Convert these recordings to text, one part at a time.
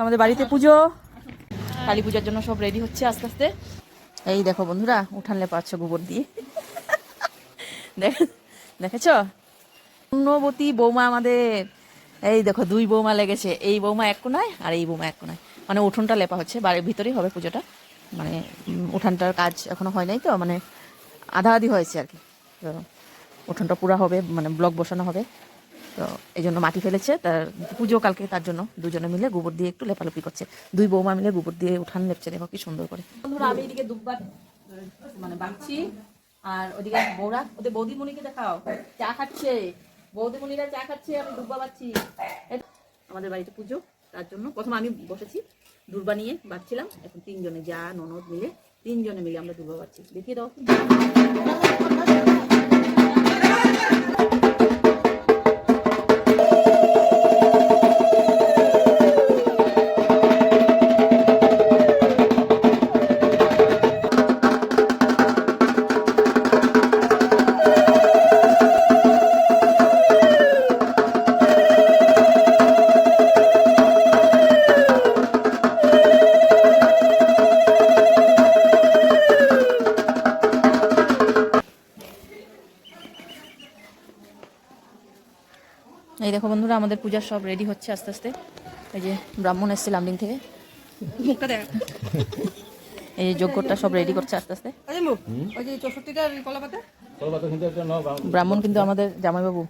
আমাদের বাড়িতে পুজো। কালী পূজার জন্য সব রেডি হচ্ছে আস্তে আস্তে। এই দেখো বন্ধুরা উঠানলে পাচ্ছ গোবর দিয়ে। দেখ দেখেছ? পূর্ণবতী বৌমা আমাদের। এই দেখো দুই বৌমা লেগেছে। এই বৌমা এক কোনায় আর এই বৌমা এক কোনায়। মানে উঠোনটা লেপা হচ্ছে বাড়ির ভিতরেই হবে পুজোটা। মানে উঠানটার কাজ এখনও হয় নাই তো মানে আধা আধি হয়েছে আর কি। তো উঠোনটা পুরা হবে মানে ব্লক বসানো হবে। তো এই জন্য মাটি ফেলেছে। তার পুজো কালকে তার জন্য দুজনে মিলে গোবর দিয়ে একটু লেপালেপি করছে। দুই বৌমা মিলে গোবর দিয়ে উঠান লেপছে, দেখো কি সুন্দর করে। আমি এদিকে দুব্বার মানে বাঁধছি আর ওদিকে বৌরা, ওদের বৌদিমণিকে দেখাও। চা খাচ্ছে। বৌদিমণিরা চা খাচ্ছে, আমি দুব্বা বাচ্ছি। আমাদের বাড়িতে পুজো, তার জন্য প্রথম আমি বসেছি দুর্বা নিয়ে বাচ্ছিলাম। এখন তিনজনে যা, ননদ মিলে তিনজনে মিলে আমরা দুর্বা বাচ্ছি। দেখিয়ে দাও। এই দেখো বন্ধুরা আমাদের পূজার সব রেডি হচ্ছে আস্তে আস্তে। এই যে ব্রাহ্মণ এসছে লামডিং থেকে। মুখটা দেখ। এই যে যজ্ঞটা সব রেডি করছে আস্তে আস্তে। ওই যে ব্রাহ্মণ কিন্তু আমাদের জামাইবাবু।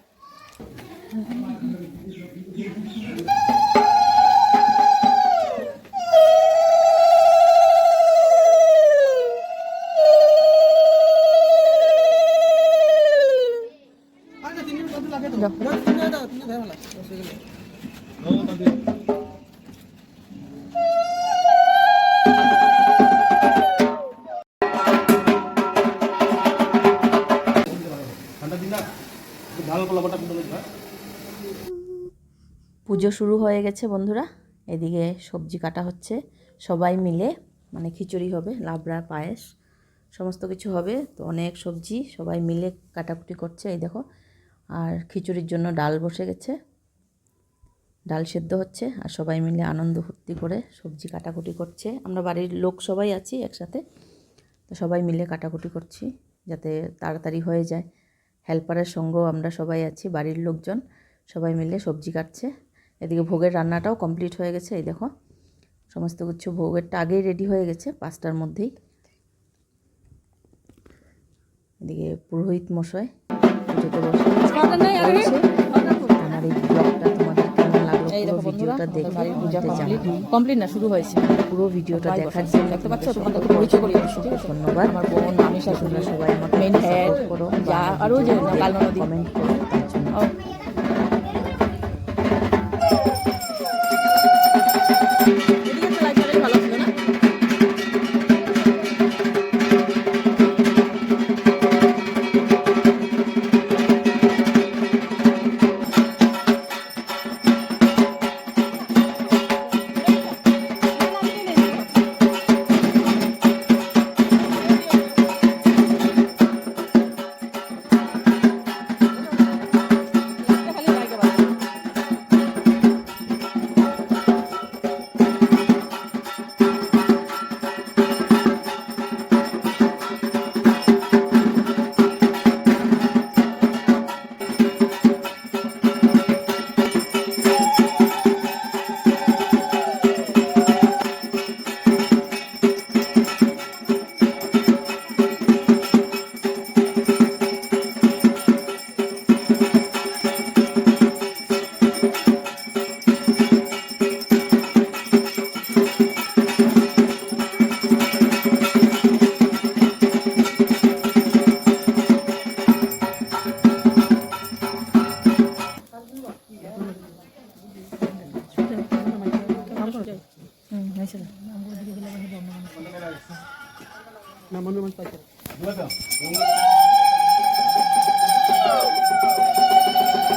পুজো শুরু হয়ে গেছে বন্ধুরা। এদিকে সবজি কাটা হচ্ছে। সবাই মিলে মানে খিচুড়ি হবে, লাবড়া, পায়েস, সমস্ত কিছু হবে। তো অনেক সবজি সবাই মিলে কাটাকুটি করছে। এই দেখো আর খিচুড়ির জন্য ডাল বসে গেছে। ডাল সেদ্ধ হচ্ছে আর সবাই মিলে আনন্দ ফুর্তি করে সবজি কাটাকুটি করছে। আমরা বাড়ির লোক সবাই আছি একসাথে, তো সবাই মিলে কাটাকুটি করছি যাতে তাড়াতাড়ি হয়ে যায়। হেল্পারের সঙ্গেও আমরা সবাই আছি, বাড়ির লোকজন সবাই মিলে সবজি কাটছে। এদিকে ভোগের রান্নাটাও কমপ্লিট হয়ে গেছে, এই দেখো। সমস্ত কিছু ভোগেরটা আগেই রেডি হয়ে গেছে, পাঁচটার মধ্যেই। এদিকে পুরোহিত মশাই পুজোতে বসে আমার এই ব্লগটা তোমাদের কেমন লাগল? পুরো ভিডিওটা দেখে পূজা কমপ্লিট কমপ্লিট না শুরু হয়েছে। পুরো ভিডিওটা দেখার জন্য দেখতে পাচ্ছ? তোমাদের পরিচয় করিয়ে দিচ্ছি ধন্যবাদ। আমার বোন আমি শাশুড়ি সবাই আমার মেন হ্যাড করো যা আরও যে কালো নদী। কমেন্ট করো তার জন্য। না মনে মনে পাইছে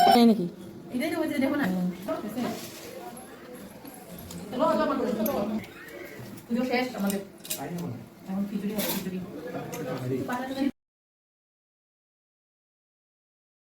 তাই নাকি? শেষ আমাদের। এখন খিচুড়ি হবে খিচুড়ি।